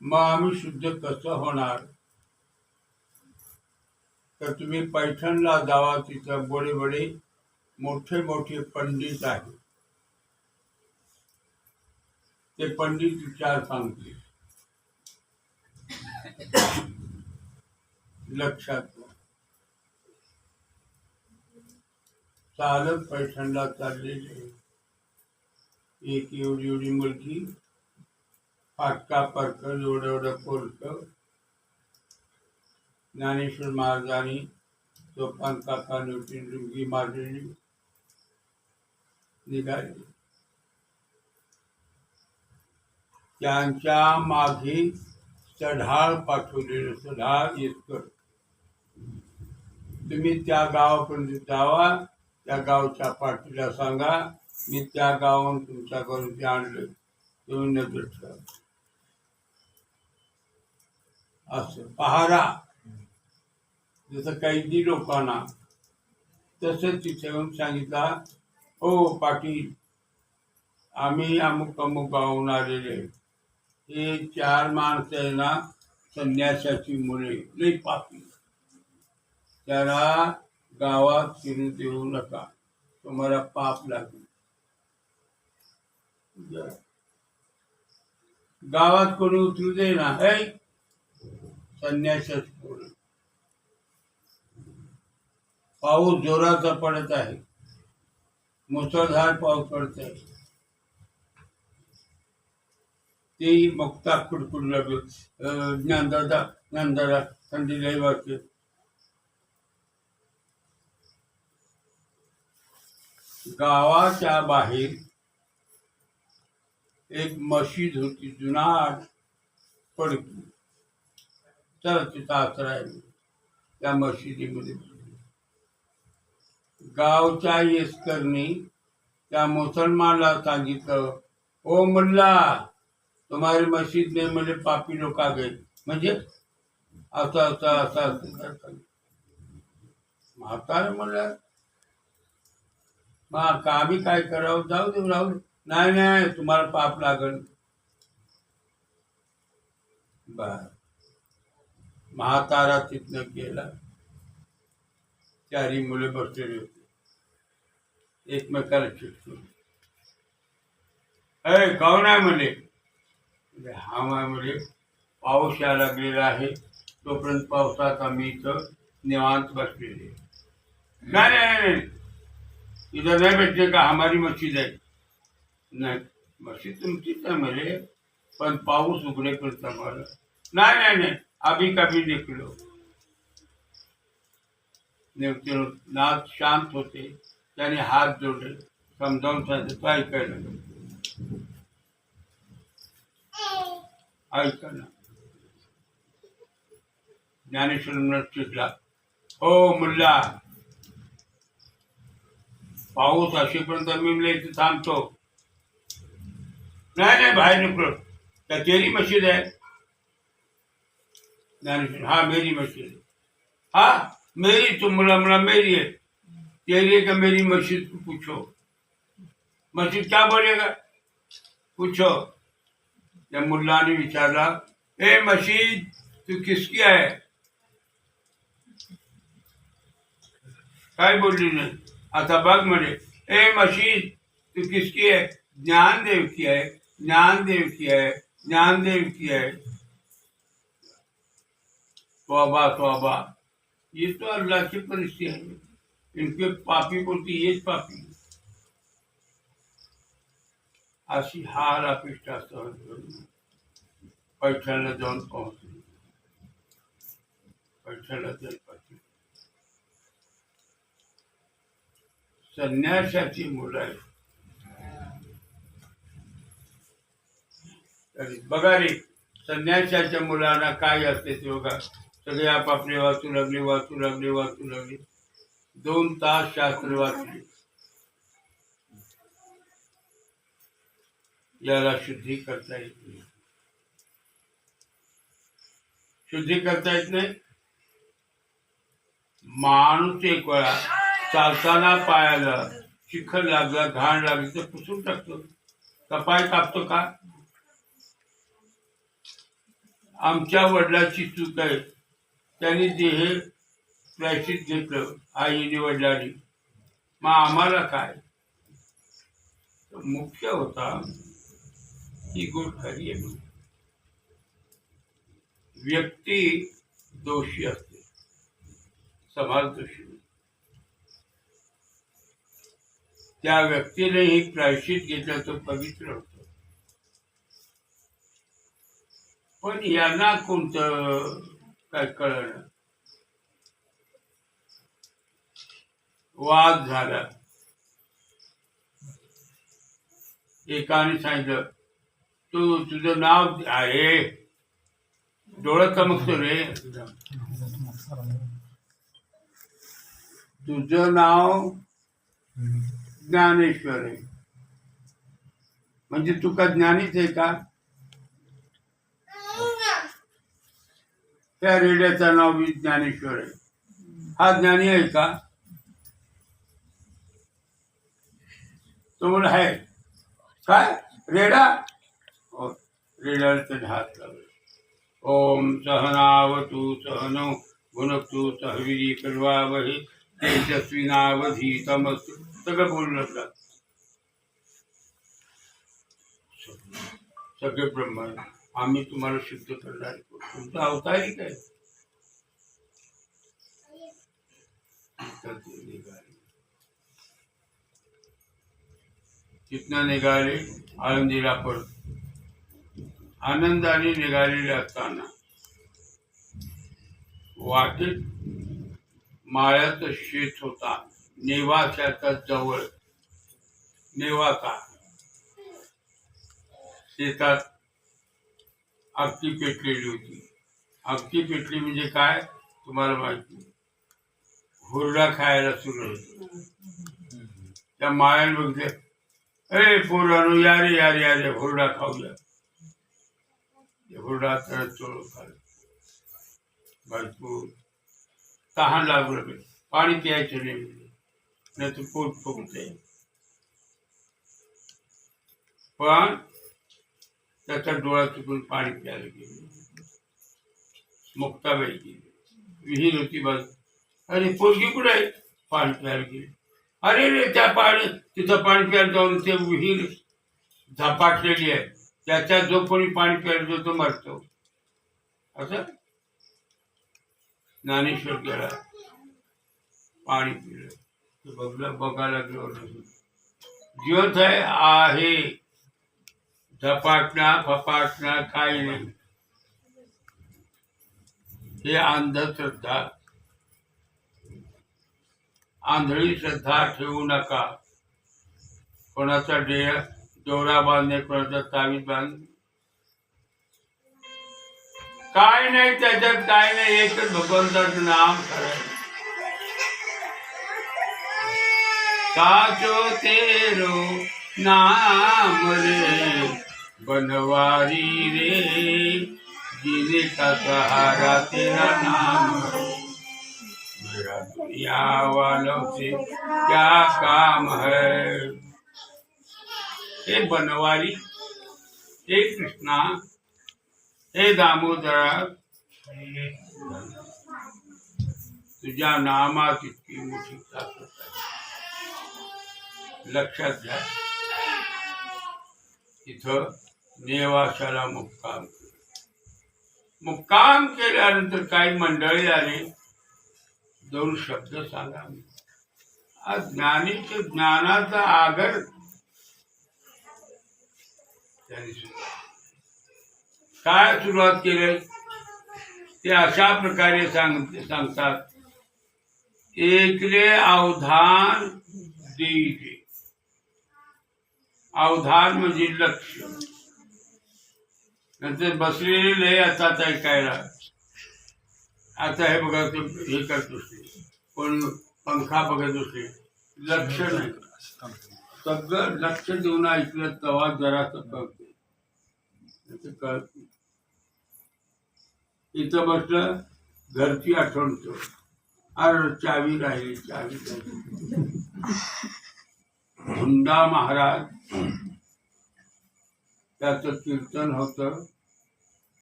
मग आम्ही शुद्ध कसं होणार? तर तुम्ही पैठणला जावा तिथं बडे बडे मोठे मोठे पंडित आहेत. ते पंडित विचार सांगते लक्षात चालत पैठणला चाललेली. एक एवढी एवढी मुलगी फाटका पडक जोडवडं एवढं पोरक. ज्ञानेश्वर महाराजांनी सोपान काका नोटी डुंगी मारलेली. निघाली. त्यांच्या मागे चढाळ पाठवलेलं चढाळ येतकर तुम्ही त्या गावापर्यंत जावा त्या गावच्या पाठीला सांगा मी त्या गावाहून तुमच्याकडून ते आणलं. तुम्ही नजर ठेवा. असं पहारा. जसं कैदी लोकांना तसं तिथे येऊन सांगितला हो पाटील आम्ही अमुक अमुक गावून आलेले हे चार माणसं आहे ना संन्यासाची मुले लई पापी. त्याला गावात फिरू देऊ नका. तुम्हाला पाप लागेल. गावात कोणी उतरू दे ना है संन्यासच पूर्ण पाऊस जोराचा पडत आहे. मुसळधार पाऊस पडत आहे. तेही बघता कुडकुड लागलो ज्ञानदादा ज्ञानदादा थंडी लई वाटते गावाच्या बाहेर एक मशीद होती जुनाट पडकी. तर तिथं आसरा आहे त्या मशिदीमध्ये. गावच्या येस्करनी त्या मुसलमानला सांगितलं ओ मुल्ला तुम्हारी मशीद में मुझे पापी लोक आ गए. म्हणजे असं असं असं असं करतात. म्हातारं म्हणलं मग का आम्ही काय करावं? जाऊ देऊ राहू नाही नाही तुम्हाला पाप लागल. बर. महातारा तिथनं गेला. चारी मुले बसलेली होती. एकमेकाला चिटकून अय कोण आहे म्हणे? हा माय म्हणे पाऊस यायला लागलेला आहे. तोपर्यंत पावसात आम्ही इथं निवांत बसलेले. नाही नाही नाही इथं नाही भेटते का? हमारी मस्जिद आहे. नाही मस्जिद तुमचीच आहे म्हणे. पण पाऊस उघडेपर्यंत आम्हाला. नाही नाही नाही. अभी कभी लिख लो नाथ शांत होते त्याने हात जोडले समजावून सांगितलं तो ऐकायला लागला. ऐका ज्ञानेश्वर चिडला हो मुल्ला पाऊस असेपर्यंत मी इथे थांबतो. नाही नाही बाहेर निघलो त्या तेरी मशीद आहे. ज्ञानेश्वर हाँ मेरी मस्जिद. है हाँ मेरी तो मुला मुला मेरी है. तेरी है कि मेरी मस्जिद? को पूछो. मस्जिद क्या बोलेगा? पूछो. जब मुल्ला ने विचारा ए मस्जिद तू किसकी है? काय बोलली नाही आता बघ म्हणे ए मशीद तू किसकी आहे ज्ञानदेव की आहे ज्ञानदेव की आहे ज्ञानदेव की आहे तोबा तोबा. ये तो अल्लाह की परिस्थिती है इनके पापी बोलती ये पापी. अशी हार अपेक्षा सहन करून पैठणला जाऊन पोहोचली. पैठणला जाऊन संन्यासाची मुलं आहेत. तरी बघा रे संन्यासाच्या मुलांना काय असते ते बघा. सगळे आपापले वाचू लागले वाचू लागले वाचू लागले दोन तास शास्त्र वाचले। याला शुद्धी करता येत नाही। शुद्धी करता येत नाही? माणूस एक वेळा चालताना पायाला चिखल लागला घाण लागली तर पुसून टाकतो. का पाय कापतो का? आमच्या वडिलाची चूक आहे. त्यांनी जे हे प्रायश्चित घेतलं आईने वडिलांनी. मग आम्हाला काय? मुख्य होता ही गोष्ट खरी आहे. व्यक्ती दोषी असते. समाज दोषी त्या व्यक्तीने ही प्रायश्चित घेतलं तर पवित्र होत. पण यांना कोणतं काय कळलं? वाद झाला. एकाने सांगितलं तू तुझं नाव आहे. डोळं चमकतो रे. तुझं नाव ज्ञानेश्वर आहे. म्हणजे तू का ज्ञानीच आहे का? त्या रेड्याचं नाव बी ज्ञानेश्वर आहे. हा ज्ञानी आहे का? तो म्हणा आहे काय? रेडा? हो, त्याने हात लावले. ओम सहनावतु सहनो भुनक्तु सहविरी नावधी तेजस्विनावधीतमस्तु सगळं बोलू लागला सगळे ब्रह्म. आम्ही तुम्हाला सिद्ध करणार तुमचा अवतारी काय तिथनं निघाले. आळंदीला परत. आनंदाने निघालेले असताना वाटेत माळ्याचं शेत होता. नेवाशाचा जवळ नेवाचा शेतात अगदी पेटलेली होती. अगदी पेटली म्हणजे काय? तुम्हाला माहिती हुरडा खायला सुरू होतो. त्या मायान बघते अरे पोरानो यारे यारे यारे हुरडा खाऊया हुरडा तर चोळ खाल. भरपूर तहान लागलं. बे. पाणी प्यायचं नाही नाही तर पोट फुगते पण त्याचा डोळा चुकून पाणी प्यायला गेले. मुक्ताबाई गेली. विहीर होती बस. अरे पोरगी कुठे आहे? पाणी प्यायला गेली. अरे रे त्या पाणी तिथं पाणी प्यायला जाऊन ते विहीर झपाटलेली आहे. त्याच्यात जो कोणी पाणी प्यायला जातो तो मरतो. असं? ज्ञानेश्वर गेला. पाणी पिलं. बघलं बघायला लागलो जिवंत आहे आहे. झपाटणं फपाटणं काही नाही हे अंधश्रद्धा आंधळी श्रद्धा ठेवू नका. कोणाचा डे दोरा बांधणे कोणाचा तावीज बांधणे काय नाही त्याच्यात काय नाही एकच भगवंताचं नाम करायचं साचो तेरो. नाम रे, बनवारी रे। जीने का सहारा तेरा नाम मेरा दुनिया वालों से क्या काम है? हे बनवारी, हे कृष्णा, हे दामोदरा तुझ्या नामात इतकी मोठी ताकद आहे घ्या इथं नेवाशाला मुक्काम. मुक्काम केल्यानंतर काही मंडळी आली. दोन शब्द सांगा. आज ज्ञानीचे ज्ञानाचा आगर. त्यांनी काय सुरुवात केली? ते अशा प्रकारे सांग सांगतात. एकले अवधान दिले अवधान म्हणजे लक्ष. नंतर बसलेले लय आता ऐकायला. आता हे बघा ते हे करत असते पण पंखा बघत असते लक्ष नाही. सगळं लक्ष देऊन ऐकलं तेव्हा जरा कळते कळत इथं बसलं घरची आठवण ठेव. अरे चावी राहिली चावी राहिली. हुंडा महाराज. त्याचं कीर्तन होतं.